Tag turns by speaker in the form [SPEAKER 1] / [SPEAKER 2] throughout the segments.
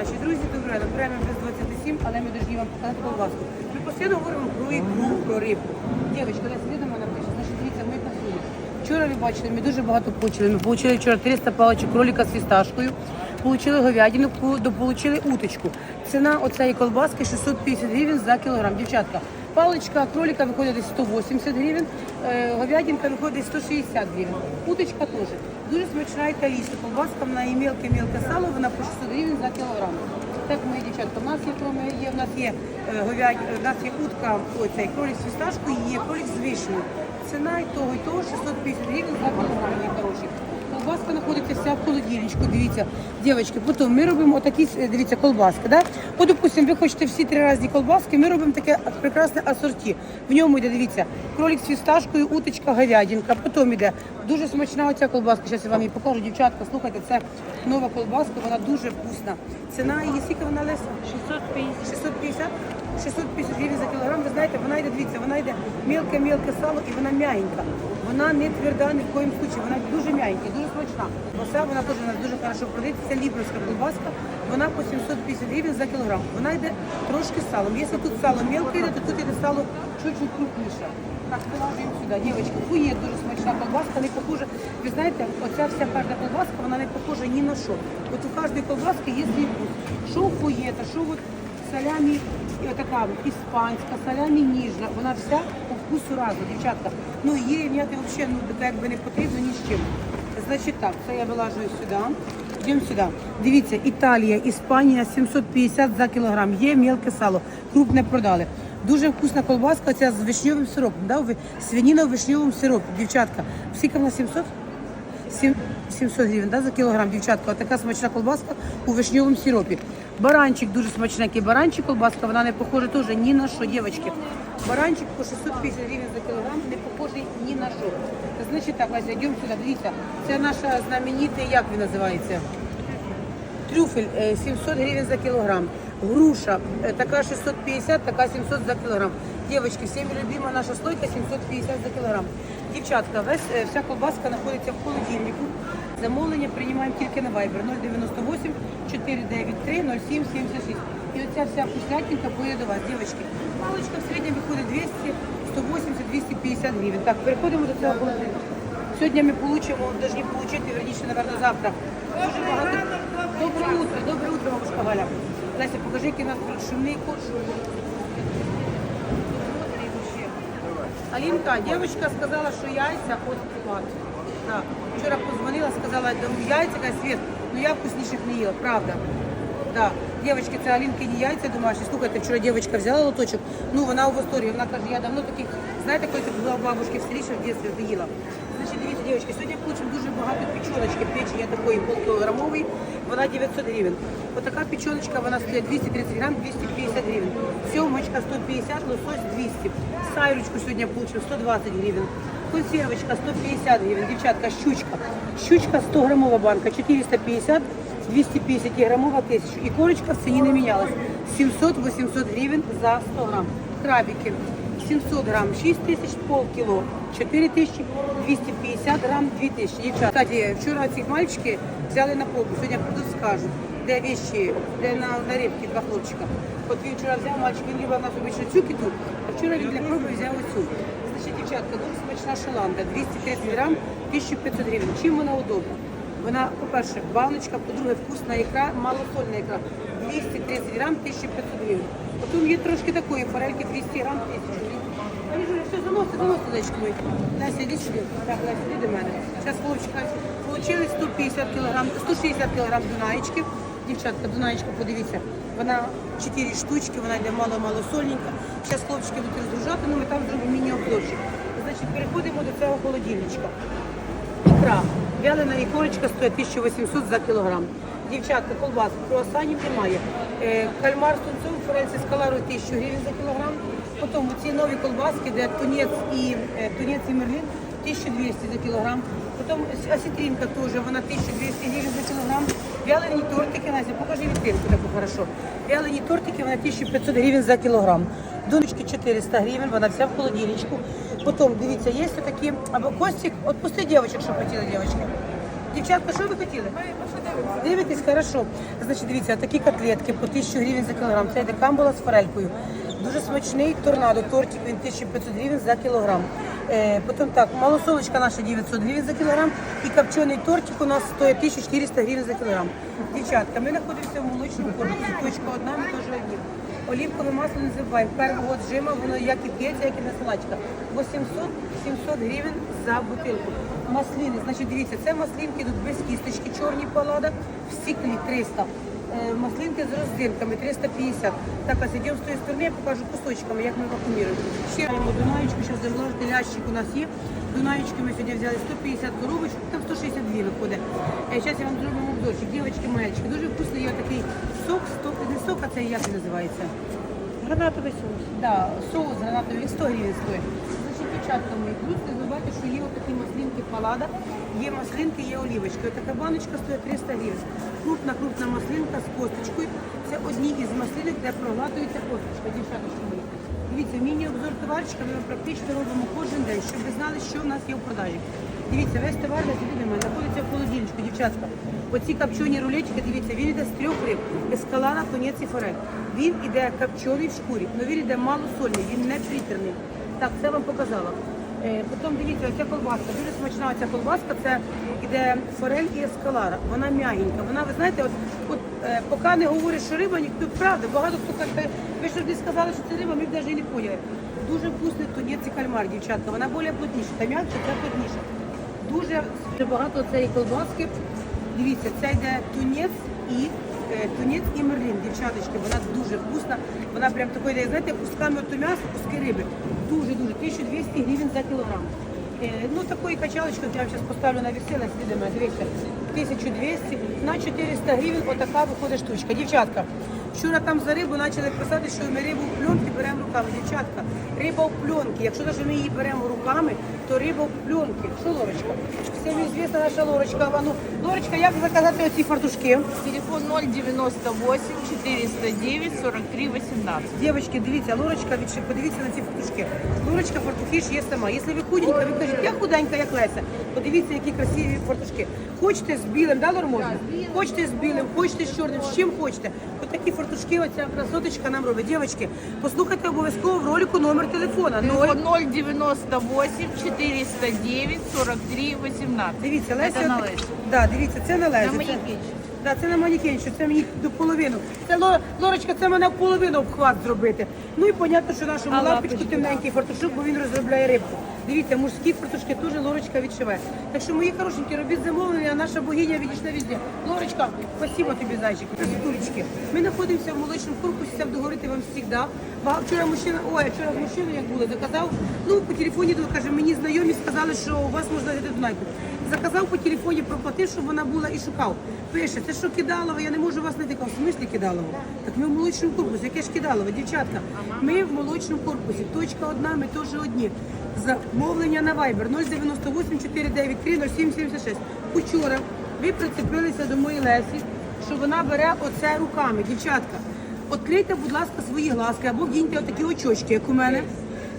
[SPEAKER 1] наші друзі, добре, прямо без 27, але ми повинні вам показати колбаску. Ми постійно говоримо про ікру, про рибку. Дівчатка, іди до мене ближче. Значить, дивіться, ми посули. Вчора ви бачили, ми дуже багато получили. Ми получили вчора 300 паличок кроліка з фісташкою, получили говядину, получили уточку. Ціна оцеї колбаски 650 гривень за кілограм. Дівчатка, паличка кроліка виходить десь 180 гривень, е, говядинка виходить десь 160 гривень. Уточка теж. Дуже смачна італійська колбаска, вона і мілке-мілке сало, вона по 600 гривень за кілограм. Так, мої дівчатка, у нас є кроме є, у нас є е, говядь, у нас є утка, оцей кролік з фісташкою, є кролік з вишнею. Ціна і того, і того 650 гривень за кілограм, є хороші. Колбаска знаходиться вся в холодильничку, дивіться. Дівчатки, потім ми робимо отакі, е, дивіться, колбаски, да? От, допустим, ви хочете всі три різні колбаски, ми робимо таке прекрасне асорті. В ньому йде, дивіться, кролик з фісташкою, уточка, говядинка. Потім йде дуже смачна оця колбаска. Зараз я вам її покажу. Дівчатка, слухайте, це нова колбаска, вона дуже вкусна. Ціна її, скільки вона Леся?
[SPEAKER 2] 650.
[SPEAKER 1] 650? 650 гривень за кілограм. Ви знаєте, вона йде, дивіться, вона йде мілке-мілке сало і вона м'ягенька. Вона не тверда ні в коїм случаї, вона дуже м'ягенька, дуже смачна. Оце вона теж у нас дуже хорошо продається. Це лібровська колбаска, вона по 750 гривень за кілограм. Вона йде трошки з салом. Якщо тут сало мілке йде, то тут йде сало чуть-чуть крупніше. Так, вилажуємо сюди. Дівчатка, фує дуже смачна колбаска, не похожа. Ви знаєте, оця вся кожна колбаска, вона не похожа ні на що. От у кожної колбаски є свій вкус. Що фуєта, що от салямі і отака іспанська, салямі ніжна, вона вся по вкусу разу, дівчатка. Ну її рівняти взагалі ну, так якби не потрібно ні з чим. Значить так, це я вилажую сюди. Йдемо сюди. Дивіться, Італія, Іспанія 750 за кілограм. Є мілке сало, крупне продали. Дуже вкусна колбаска, ця з вишньовим сиропом. Да? ви- Свиніна в вишньовому сиропі, дівчатка. Скільки вона 700? Сім- 700 гривень да, за кілограм, дівчатка. Така смачна колбаска у вишньовому сиропі. Баранчик дуже смачненький. Баранчик колбаска, вона не похожа теж ні на що, дівчатки. Баранчик по 650 гривень за кілограм, не похожий ні на що. Значить так, Леся, йдемо сюди, дивіться. Це наша знаменита, як він називається? Трюфель е, 700 гривень за кілограм. Груша е, така 650, така 700 за кілограм. Дівчатки, всіми любима наша слойка 750 за кілограм. Дівчатка, весь, е, вся колбаска знаходиться в холодильнику. Замовлення приймаємо тільки на Viber 098 493 07 76. І оця вся вкуснятинка поїде до вас, дівчатки. Паличка в середньому виходить 200, 180, 250 гривень. Так, переходимо до цього холодильника. Сьогодні ми получимо, повинні отримати, верніше, напевно, завтра. Дуже багато. Добре утро, добре утро, бабушка Галя. Леся, покажи, який у нас тут шумний кот. Алінка, дівчинка сказала, що яйця от плат. Так. Вчора позвонила, сказала, «Ну, яйця, каже, Свет, ну я вкусніших не їла, правда. Да. Девочки, це Алінкині яйця домашні. Слухайте, вчора дівчинка взяла лоточок, ну вона у восторгі, вона каже, я давно таких, знаєте, коли була у бабушки в селі, що в дитинстві їла. Значить, дивіться, дівчатки, сьогодні получимо дуже багато печеночки. Печень такої полкілограмової, вона 900 гривень. Отака печеночка, вона стоїть 230 грам, 250 гривень. Сьомочка 150, лосось 200. Сайрочку сьогодні получимо 120 гривень. Консервочка 150 гривень, дівчатка, щучка. Щучка 100 грамова банка, 450 250 грамова 1000. І корочка в ціні не мінялась. 700-800 гривень за 100 грам. Крабики 700 грам 6 тисяч, пол кіло 4 тисячі, 250 грам 2 тисячі. Дівчата, кстати, вчора ці мальчики взяли на пробу, сьогодні прийдуть скажуть, де вещи, де на, на рибки два хлопчика. От він вчора взяв мальчик, він любив нас обично цю кіту, а вчора він для проби взяв оцю. Значить, дівчатка, дуже смачна шоланда, 230 грам, 1500 гривень. Чим вона удобна? Вона, по-перше, баночка, по-друге, вкусна ікра, малосольна ікра. 230 грам, 1500 гривень. Потім є трошки такої форельки, 200 грам, 1000 гривень. Мене. Зараз хлопчика. Получили 150 кілограм, 160 кілограм дунаєчки. Дівчатка, дунаєчка, подивіться. Вона 4 штучки, вона йде мало-мало сольненька. Зараз хлопчики будуть розгружати, ну ми там зробимо міні-обзорчик. Значить, переходимо до цього холодильничка. Ікра. Вялена ікорочка стоїть 1800 за кілограм. Дівчатка, колбаска, круасанів немає. Е, Кальмар з тунцом, форельці з каларою 1000 гривень за кілограм. Потім ці нові колбаски, де тунець і, е, тунець і мерлин, 1200 за кілограм. Потім осетринка теж, вона 1200 гривень за кілограм. Вялені тортики, Настя, покажи вітринку таку хорошо. Вялені тортики, вона 1500 гривень за кілограм. Донечки 400 гривень, вона вся в холодильничку. Потім, дивіться, є такі, або Костік, от пусти дівчаток, що хотіли дівчатки. Дівчатка, що ви хотіли? Дивитесь, хорошо. Значить, дивіться, такі котлетки по 1000 гривень за кілограм. Це йде камбула з форелькою. Дуже смачний торнадо, тортик, він 1500 гривень за кілограм. Е, потім так, малосолочка наша 900 гривень за кілограм. І копчений тортик у нас стоїть 1400 гривень за кілограм. Дівчатка, ми знаходимося в молочному корпусі. Точка одна, ми теж одні. Олівкове масло не забуваємо. Першого от жима, воно як і п'ється, як і на насилачка. 800-700 гривень за бутилку. Маслини, значить, дивіться, це маслинки йдуть без кісточки, чорні палада, в стіклі 300. Е, Маслинки з роздинками 350. Так, ось йдемо з тої сторони, я покажу кусочками, як ми вакууміруємо. Ще маємо Дунаєчку, зараз заморожений лящик у нас є. Дунаєчки ми сьогодні взяли 150 коробочок, там 162 виходить. Зараз я вам зробимо обзорчик. Дівчатки, мальчики, дуже вкусний є такий сок, 100, не сок, а це як називається?
[SPEAKER 2] Гранатовий соус.
[SPEAKER 1] Да, соус гранатовий 100 гривень стоїть. Значить, дівчатка мої, плюс не забувайте, що є отакі маслинки палада, є маслинки, є олівочки. Така баночка стоїть 300 гривень. Крупна, крупна маслинка з косточкою. Це одні із маслинок, де прогладується косточка, дівчаточки мої. Дивіться, міні-обзор товарчика ми практично робимо кожен день, щоб ви знали, що в нас є в продажі. Дивіться, весь товар мене знаходиться в холодильничку, дівчатка. Оці копчені рулетики, дивіться, він іде з трьох риб. Ескалана, тунець і форель. Він іде копчений в шкурі, але він іде малосольний, він не притерний. Так, це вам показала. Е, потім дивіться, оця колбаска, дуже смачна оця колбаска, це іде форель і ескалара. Вона м'ягенька. Вона, ви знаєте, от, от е, поки не говориш, що риба, ніхто правда, багато хто каже, ви ж не сказали, що це риба, ми б навіть не поняли. Дуже вкусний тунець і кальмар, дівчатка. Вона більш плотніша, та м'якша, це плотніша. Дуже багато цієї колбаски. Дивіться, це йде тунець і е, тунець і мерлін, дівчаточки. Вона дуже вкусна. Вона прям такої, йде, знаєте, кусками от м'яса, куски риби. Дуже дуже 1200 гривень за кілограм. Е, ну такої качалочки я зараз поставлю на весілля, слідами. Дивіться, 1200 на 400 гривень. Отака виходить штучка. Дівчатка. Вчора там за рибу почали писати, що ми рибу в пленки беремо руками. Дівчатка, риба в пленки. Якщо навіть ми її беремо руками, то риба в пленки. Що Лорочка? Всім відома наша Лорочка. А Ну, Лорочка, як заказати оці фартушки?
[SPEAKER 2] Телефон 098 409 43 18.
[SPEAKER 1] Дівчатки, дивіться, Лорочка, відши- подивіться на ці фартушки. Лорочка фартухи ж є сама. Якщо ви худенька, ви кажете, я худенька, як Леся. Подивіться, які красиві фартушки. Хочете з білим, да, Лор, можна? Хочете з білим, хочете з чорним, з чим хочете. Такі фартушки, оця красоточка нам робить. Дівчатки, послухайте обов'язково в ролику номер телефона.
[SPEAKER 2] 098 409 43 18.
[SPEAKER 1] Дивіться, Леся.
[SPEAKER 2] Це на Лесю.
[SPEAKER 1] Да, дивіться, це на Лесі. Це-. Да, це на манікенчик, це мені до половину. Це Ло- Лорочка, це мене в половину обхват зробити. Ну і понятно, що нашому
[SPEAKER 2] А
[SPEAKER 1] лапочку темненький фартушок, бо він розробляє рибку. Дивіться, мужські фартушки теж Лорочка відшиває. Так що мої хорошенькі, робіть замовлення, наша богиня відійшла везде. Лорочка, спасибо тобі, зайчик. Красотулечки. Ми знаходимося в молочному корпусі, це буду говорити вам завжди. Ба- Вчора мужчина, ой, вчора мужчина, як було, заказав. Ну, по телефоні каже, мені знайомі сказали, що у вас можна взяти Дунайку. Заказав по телефоні, проплатив, щоб вона була і шукав. Пише, це що кидалово, я не можу вас знайти. В смислі кидалово? Так ми в молочному корпусі, яке ж кидалово, дівчатка. Ми в молочному корпусі, точка одна, ми теж одні. Замовлення на Viber 098 493 0776. Учора ви прицепилися до моєї Лесі, що вона бере оце руками, дівчатка. Відкрийте, будь ласка, свої глазки або вдіньте отакі очочки, як у мене.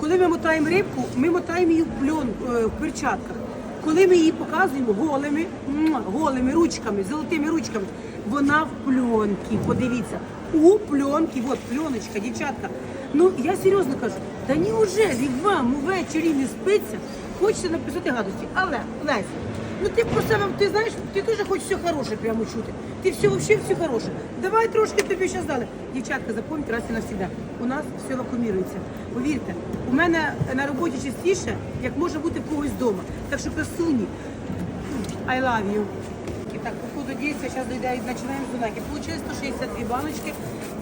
[SPEAKER 1] Коли ми мотаємо рибку, ми мотаємо її в пльон е, в перчатках. Коли ми її показуємо голими, голими ручками, золотими ручками, вона в пленці. Подивіться, у пленки, от пленочка, дівчатка. Ну я серйозно кажу, та неужели вам увечері не спиться, хочеться написати гадості. Але Леся, ну ти про себе, ти знаєш, ти дуже хочеш все хороше прямо чути. Ти все вообще все хороше. Давай трошки тобі зараз дали. Дівчатка, запам'ятайте раз і навсегда. У нас все вакуумірується. Повірте, у мене на роботі частіше, як може бути в когось вдома. Так що красуні, I love you. І так, походу діється, зараз дойде і починаємо з Дунайки. Получилось 162 баночки.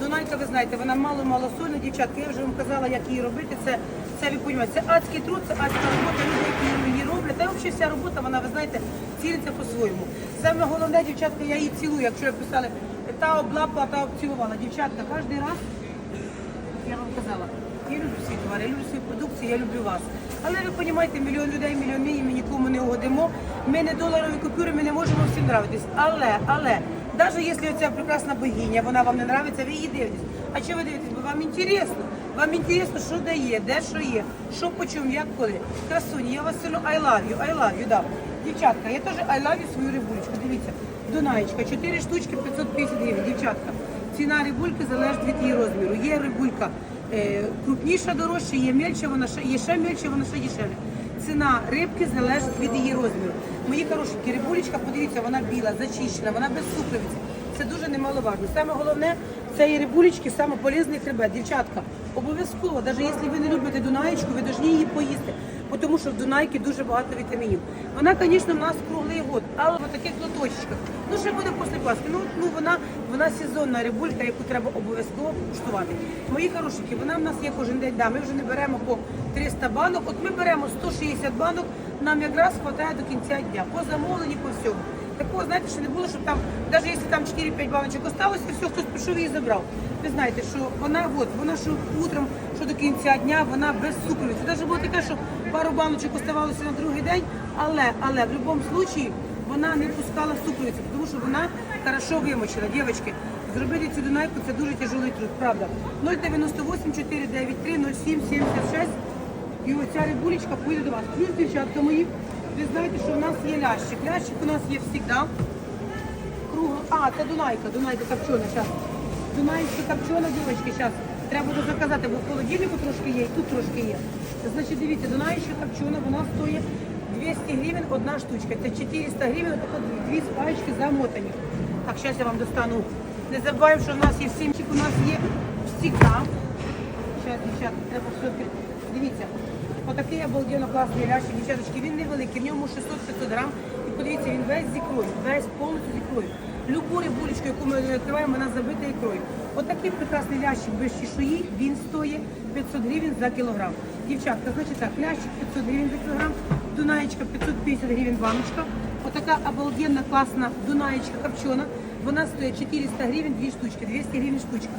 [SPEAKER 1] Дунайка, ви знаєте, вона мало-мало сольна, дівчатка. Я вже вам казала, як її робити. Це, це ви розумієте, це адський труд, це адська робота. Люди, які її. Та взагалі вся робота, вона, ви знаєте, цілиться по-своєму. Саме головне, дівчатка, я її цілую, якщо ви писали, та облапла, та обцілувала. Дівчатка, кожен раз я вам казала, я люблю свій товар, я люблю свою продукцію, я люблю вас. Але ви розумієте, мільйон людей, мільйон мій, ми нікому не угодимо. Ми не доларові купюри, ми не можемо всім нравитись. Але, але, навіть якщо ця прекрасна богиня, вона вам не нравиться, ви її дивитесь. А чого ви дивитесь? Бо вам інтересно. Вам інтересно, що дає, де що є, що по як коли. Красуні, я вас сильно I love you, I love you, да. Дівчатка, я теж I love you свою рибулечку. Дивіться, Дунаєчка, 4 штучки 550 гривень. Дівчатка, ціна рибульки залежить від її розміру. Є рибулька е, крупніша, дорожча, є мельче, вона ще, є ще мельче, вона ще дешевле. Ціна рибки залежить від її розміру. Мої хорошенькі, рибулечка, подивіться, вона біла, зачищена, вона без супровиці. Це дуже немаловажно. Саме головне, і рибулечки, саме полезний хребет. Дівчатка, обов'язково, навіть якщо ви не любите Дунаєчку, ви повинні її поїсти, тому що в Дунайки дуже багато вітамінів. Вона, звісно, в нас круглий год, але в таких лоточках. Ну, що буде після Пасхи? Ну, ну вона, вона сезонна рибулька, яку треба обов'язково куштувати. Мої хорошенькі, вона в нас є кожен день. Да, ми вже не беремо по 300 банок. От ми беремо 160 банок, нам якраз вистачає до кінця дня. По замовленню, по всьому. Такого, знаєте, що не було, щоб там, навіть якщо там 4-5 баночок осталося, все, хтось прийшов і забрав. Ви знаєте, що вона, от, вона що утром, що до кінця дня, вона без супровіду. Навіть було таке, що пару баночок оставалося на другий день, але, але в будь-якому випадку вона не пускала супровід, тому що вона хорошо вимочена. Дівчатки, зробити цю дунайку це дуже тяжелий труд, правда. 098 493 07 76 і оця рибулечка поїде до вас. Плюс, дівчатка мої, ви знаєте, що в нас є лящик. Лящик у нас є завжди. Кругло. А, це Дунайка, Дунайка копчена. Зараз. Дунайська копчена, дівчатки, зараз. Треба буде заказати, бо в холодильнику трошки є, і тут трошки є. Значить, дивіться, Дунайська копчена, вона стоїть 200 гривень одна штучка. Це 400 гривень, тако дві спаєчки замотані. Так, зараз я вам достану. Не забуваємо, що в нас є сімчик, у нас є завжди. Зараз, дівчатки, треба все. під- Дивіться, отакий обалденно класний лящик, дівчаточки, він невеликий, в ньому 600-500 грам. І подивіться, він весь з ікрою, весь повністю з ікрою. Любу рибулечку, яку ми відкриваємо, вона забита ікрою. Отакий прекрасний лящик без чешуї, він стоїть 500 гривень за кілограм. Дівчатка, значить так, лящик 500 гривень за кілограм, дунаєчка 550 гривень баночка. Отака обалденна класна дунаєчка копчена. Вона стоїть 400 гривень, дві штучки, 200 гривень штучка.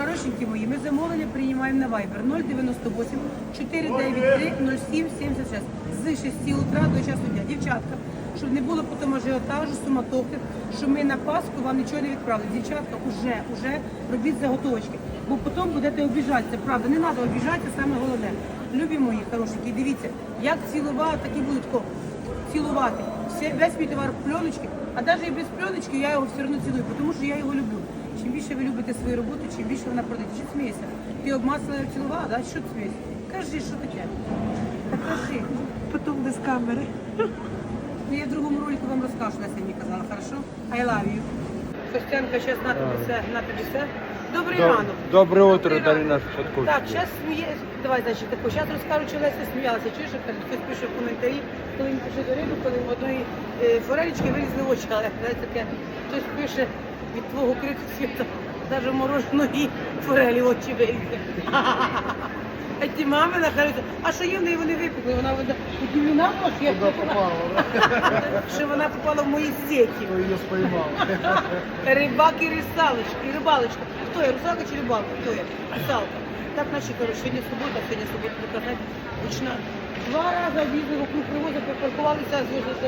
[SPEAKER 1] Хорошенькі мої, ми замовлення приймаємо на Viber 098 493 07 76 з 6 утра до часу дня. Дівчатка, щоб не було потім ажіотажу, суматохи, що ми на Пасху вам нічого не відправили. Дівчатка, уже, уже робіть заготовочки, бо потім будете обіжатися. Правда, не треба обіжатися, саме головне. Любі мої хорошенькі, дивіться, як цілувати, так і будуть цілувати. Весь мій товар в пленочці, а навіть і без пленочки я його все одно цілую, тому що я його люблю. Чим більше ви любите свою роботу, чим більше вона продається. Що смієшся? Ти обмацала і цілувала, да? Що ти смієшся? Кажи, що таке? Та кажи.
[SPEAKER 2] Потом без камеры.
[SPEAKER 1] Ну, я в другому ролику вам розкажу, Леся мені казала, хорошо? I love you. Костянка, зараз на тобі все, на тобі все. Добрий
[SPEAKER 3] Доб-
[SPEAKER 1] ранок.
[SPEAKER 3] Доброе утро, Дарина. Шпатковська.
[SPEAKER 1] Так, зараз сміє... Давай, значить, таку. Зараз розкажу, чи Леся сміялася. Чуєш, як кажуть, хтось пише в коментарі, коли він пише до риби, коли в одної е, форелічки вилізли очі, але знаєте, таке, хтось пише від твого крику світу, навіть мороженої форелі очі вилізли. А ті мами нахарюються, а що є в неї вони випекли? Вона вона удивлена, може, як що вона попала в мої сеті. Рибак і рисалочка, і рибалочка. Хто я, русалка чи рибалка? Хто я? Русалка. Так, наші, коротше, сьогодні субота, сьогодні субота, показати. Вічна. Два рази об'їздили вокруг привоза, припаркувалися з вижити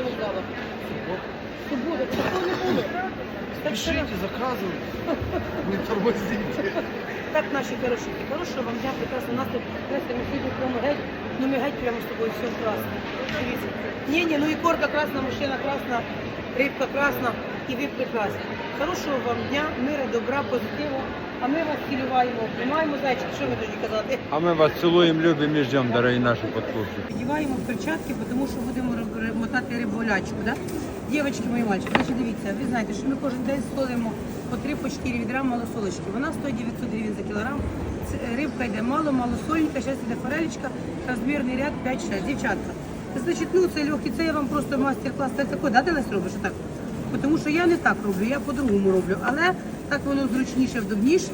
[SPEAKER 1] вокзалу. буде, такого не було. Так, що-
[SPEAKER 3] Пишите, заказывайте. Не тормозите.
[SPEAKER 1] так, наші хорошенькі, хорошого вам дня, прекрасно настрій. Настя, ми сьогодні прямо геть, ну ми геть прямо з тобою все красно. Дивіться. Ні, ні, ну і корка красна, мужчина красна, рибка красна, і ви прекрасні. Хорошого вам дня, мира, добра, позитиву. А ми вас цілюваємо, приймаємо зайчик, що ви тоді казати?
[SPEAKER 3] А мы вас целуем, любим и ждем, дорогие наши подкупщики.
[SPEAKER 1] Вдіваємо перчатки, тому що будемо мотати риболячку, да? Дівчатки, мої мальчики, значить дивіться, ви знаєте, що ми кожен день солимо по 3-4 відра малосолочки. Вона стоїть 900 гривень за кілограм. Е, Рибка йде мало, малосольника, зараз йде форелечка, розмірний ряд 5-6. Дівчатка. Значить, ну це легкий, це я вам просто мастер-клас. Це тако, да, ти Лесь, робиш отак? Тому що я не так роблю, я по-другому роблю. Але так воно зручніше, вдобніше.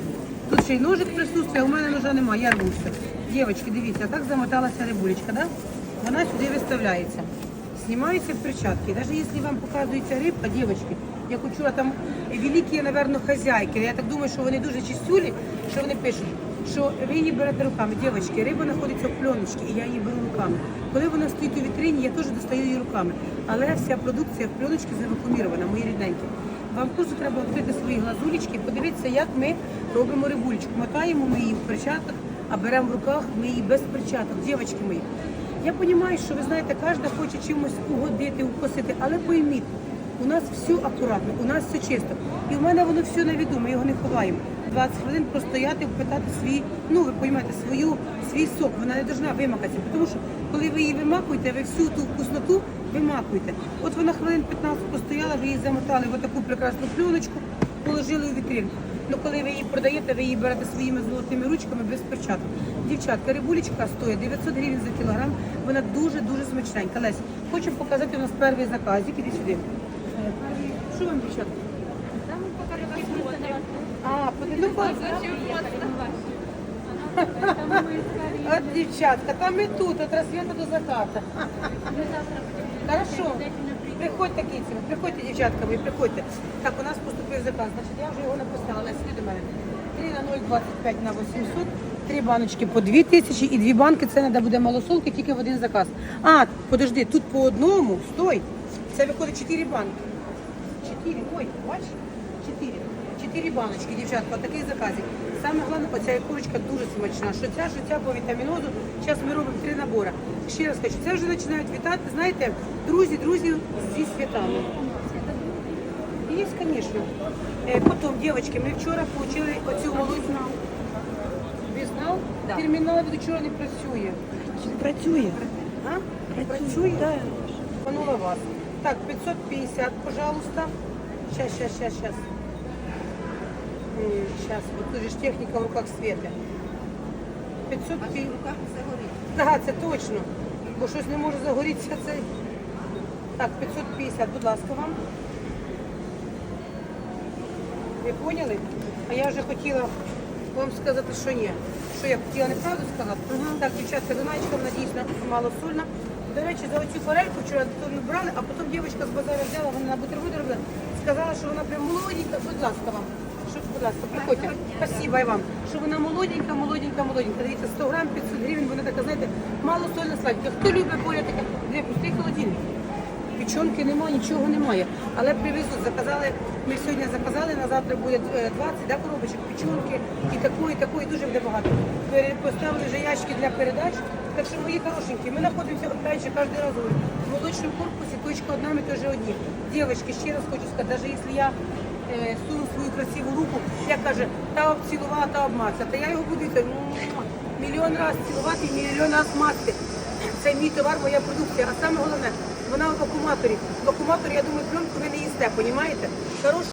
[SPEAKER 1] Тут ще й ножик присутствує, а у мене ножа немає, я рвуся. Дівчатки, дивіться, так замоталася рибулечка, да? Вона сюди виставляється. Знімаються перчатки. Навіть якщо вам показується рибка, дівчатки, як учора там великі, напевно, хазяйки. Я так думаю, що вони дуже чистюлі, що вони пишуть, що ви її берете руками. Дівчатки, риба знаходиться в пленочці, і я її беру руками. Коли вона стоїть у вітрині, я теж достаю її руками. Але вся продукція в пленочці завакумірована, мої рідненькі. Вам теж треба відкрити свої глазулечки, подивитися, як ми робимо рибулечку. Мотаємо ми її в перчатках, а беремо в руках ми її без перчаток, дівчатки мої. Я розумію, що ви знаєте, кожен хоче чимось угодити, укосити, але пойміть, У нас все акуратно, у нас все чисто. І в мене воно все на виду, ми його не ховаємо. 20 хвилин простояти, впитати свій, ну ви розумієте, свою, свій сок. Вона не повинна вимакатися. Тому що коли ви її вимакуєте, ви всю ту вкусноту вимакуєте. От вона хвилин 15 постояла, ви її замотали в таку прекрасну пленочку, положили у вітринку. Ну, коли ви її продаєте, ви її берете своїми золотими ручками без перчаток. Дівчатка, рибулечка стоїть 900 гривень за кілограм. Вона дуже-дуже смачненька. Лесь, хочу показати у нас перший заказик. Іди сюди. Що вам, дівчатка? А, ну, От дівчатка, там і тут, от розсвіта до заката. Хорошо. Приходьте, кицями, приходьте, дівчатка мої, приходьте. Так, у нас поступив заказ. Значить, я вже його написала. Іди до мене. 3 на 0,25 на 800, три баночки по 2 тисячі і дві банки, це треба буде малосолки тільки в один заказ. А, подожди, тут по одному, стой. Це виходить 4 банки. Чотири, ой, бачиш? Чотири. Чотири баночки, дівчатка, такий заказик. Саме головне, оця курочка дуже смачна. Що ця, що ця по вітамінозу. Зараз ми робимо три набори. Ще раз кажу, це вже починають вітати, знаєте, друзі, друзі зі святами. Є, звісно. Е, Потім, дівчатки, ми вчора отримали оцю молодну. Ви знав? Термінал від вчора не працює.
[SPEAKER 4] Працює.
[SPEAKER 1] А? Працює? Панула вас. Так, 550, пожалуйста. Сейчас, сейчас, сейчас, сейчас. Сейчас, вот тут же техніка в руках Света. 550. Так, це точно. Бо щось не може загорітися цей. Так, 550, будь ласка, вам. Ви поняли? А я вже хотіла вам сказати, що ні. Що я хотіла неправду сказати? Так, дівчатка, доначка, вона дійсно малосольна. До речі, за оцю форельку вчора тут ми брали, а потім дівчинка з базару взяла, вона на бутерброди робила, сказала, що вона прям молоденька, будь ласка вам. Ласка, приходьте. Спасибо вам. Що вона молоденька, молоденька, молоденька. Дивіться, 100 грам, 500 гривень, вона така, знаєте, мало малосольна сладенька. Хто любить более таке? Дві пустий холодильник. Печонки немає, нічого немає. Але привезуть, заказали, ми сьогодні заказали, на завтра буде е, 20 да, коробочок печонки і такої, такої дуже буде багато. Поставили вже ящики для передач. Так що мої хорошенькі, ми знаходимося опять же кожен раз в молодшому корпусі, точка одна, ми теж одні. Дівчатки, ще раз хочу сказати, навіть якщо я е, суну свою красиву руку, як каже, та обцілувала, та обмацала, та я його буду так, мільйон разів цілувати, мільйон разів мацати. Це мій товар, моя продукція. А саме головне, вона в вакууматорі. В вакууматорі, я думаю, пленку ви не їсте? Хороша